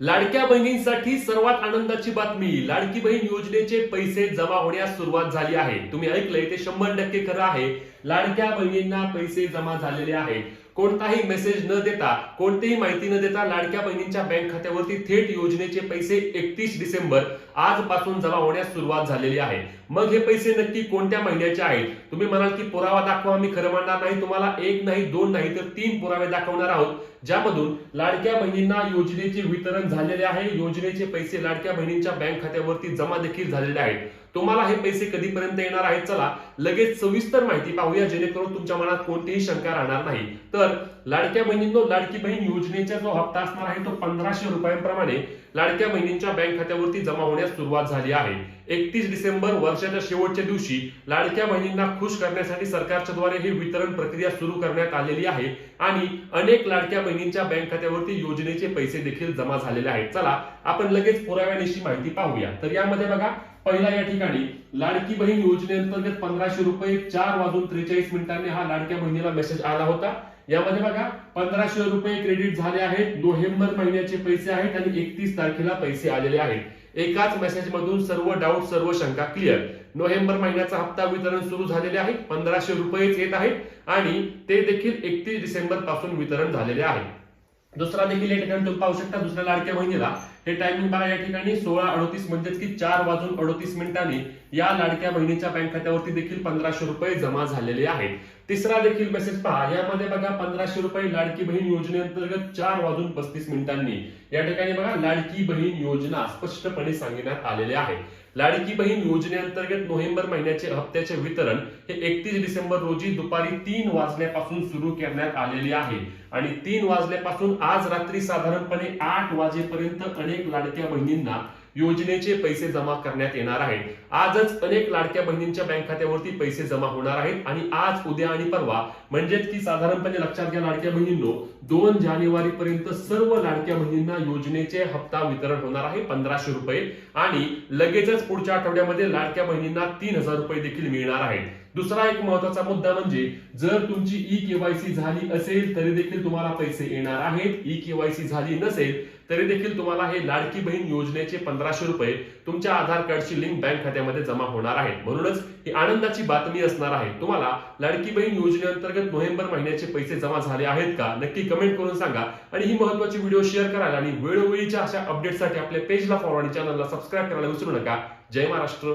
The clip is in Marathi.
लाडक्या बहिणींसाठी सर्वात आनंदाची बातमी लाडकी बहीण योजनेचे पैसे जमा होण्यास सुरुवात झाली आहे. तुम्ही ऐकलंय ते शंभर टक्के खरं आहे. लाडक्या बहिणींना पैसे जमा झालेले आहेत. कोणताही मेसेज न देता कोणतीही माहिती न देता लाडक्या बहिणींच्या बँक खात्यावरती थेट योजनेचे पैसे एकतीस डिसेंबर आजपासून जमा होण्यास सुरुवात झालेली आहे. मग हे पैसे नक्की कोणत्या महिन्याचे आहेत? तुम्ही म्हणाल की पुरावा दाखवा मी खरं म्हणणार नाही. तुम्हाला एक नाही दोन नाही तर तीन पुरावे दाखवणार आहोत. ज्यामधून लाडक्या बहिणींना योजनेचे वितरण झालेले आहे. योजनेचे पैसे लाडक्या बहिणींच्या बँक खात्यावरती जमा देखील झालेले आहेत. तुम्हाला हे पैसे कधीपर्यंत येणार आहेत? चला लगेच सविस्तर माहिती पाहूया जेणेकरून तुमच्या मनात कोणतीही शंका राहणार नाही. तर लाडक्या बहिणींनो लाडकी बहीण योजनेचा जो हप्ता असणार आहे तो पंधराशे रुपयांप्रमाणे लाडक्या बहिणींच्या बँक खात्यावरती जमा होण्यास सुरुवात झाली आहे. एकतीस डिसेंबर वर्षाच्या शेवटच्या दिवशी लाडक्या बहिणींना खुश करण्यासाठी सरकारच्या द्वारे ही वितरण प्रक्रिया सुरू करण्यात आलेली आहे आणि अनेक लाडक्या बहिणींच्या बँक खात्यावरती योजनेचे पैसे देखील जमा झाले झालेल्या आहेत. चला आपण लगेच पुराव्यानिशी माहिती पाहूया. तर यामध्ये बघा पहिला या ठिकाणी लाडकी बहीण योजनेअंतर्गत पंधराशे रुपये चार वाजून त्रेचाळीस मिनिटांनी हा लाडक्या बहिणीला मेसेज आला होता. यामध्ये बघा पंधराशे रुपये क्रेडिट झाले आहेत. नोव्हेंबर महिन्याचे पैसे आहेत आणि एकतीस तारखेला पैसे आलेले आहेत. एकाच मेसेज मधून सर्व डाऊट सर्व शंका क्लिअर नोव्हेंबर महिन्याचा हप्ता वितरण सुरू झालेले आहे पंधराशे रुपयेच येत आहेत आणि ते देखील एकतीस डिसेंबरपासून वितरण झालेले आहे दुसरा देखील या ठिकाणी तुम्ही पाहू शकता दुसऱ्या लाडक्या बहिणीला. हे टायमिंग बघा या ठिकाणी सोळा अडतीस म्हणजेच की चार वाजून अडतीस मिनिटांनी या लाडक्या बहिणीच्या बँक खात्यावरती देखील पंधराशे रुपये जमा झालेले आहेत. तिसरा देखील मेसेज पहा यामध्ये बघा पंधराशे रुपये लाडकी बहीण योजनेअंतर्गत चार वाजून पस्तीस मिनिटांनी. या ठिकाणी बघा लाडकी बहीण योजना स्पष्टपणे सांगण्यात आलेल्या आहे. लाडकी बहीण योजनेअंतर्गत नोव्हेंबर महिन्याचे हप्त्याचे वितरण हे एकतीस डिसेंबर रोजी दुपारी तीन वाजल्यापासून सुरू करण्यात आलेले आहे. आणि तीन वाजल्यापासून आज रात्री साधारणपणे आठ वाजेपर्यंत अनेक लाडक्या बहिणींना योजनेचे पैसे जमा करण्यात येणार आहेत. आजच अनेक लाडक्या बहिणींच्या बँक खात्यावरती पैसे जमा होणार आहेत आणि आज उद्या आणि परवा म्हणजेच की साधारणपणे लक्षात घ्या लाडक्या बहिणींनो दोन जानेवारी पर्यंत सर्व लाडक्या बहिणींना योजनेचे हप्ता वितरण होणार आहे पंधराशे रुपये. आणि लगेचच पुढच्या आठवड्यामध्ये लाडक्या बहिणींना तीन हजार रुपये देखील मिळणार आहेत. दुसरा एक महत्त्वाचा मुद्दा म्हणजे जर तुमची ई केवायसी झाली असेल तरी देखील तुम्हाला पैसे येणार आहेत. ई केवायसी झाली नसेल तरी देखील तुम्हाला हे लाडकी बहीण योजनेचे पंधराशे रुपये तुमच्या आधार कार्डची लिंक बँक खात्यामध्ये जमा होणार आहे म्हणूनच ही आनंदाची बातमी असणार आहे. तुम्हाला लाडकी बहीण योजनेअंतर्गत नोव्हेंबर महिन्याचे पैसे जमा झाले आहेत का? नक्की कमेंट करून सांगा. आणि ही महत्वाची व्हिडिओ शेअर करायला आणि वेळोवेळीच्या अशा अपडेटसाठी आपल्या पेजला फॉलो आणि चॅनलला सबस्क्राईब करायला विसरू नका. जय महाराष्ट्र.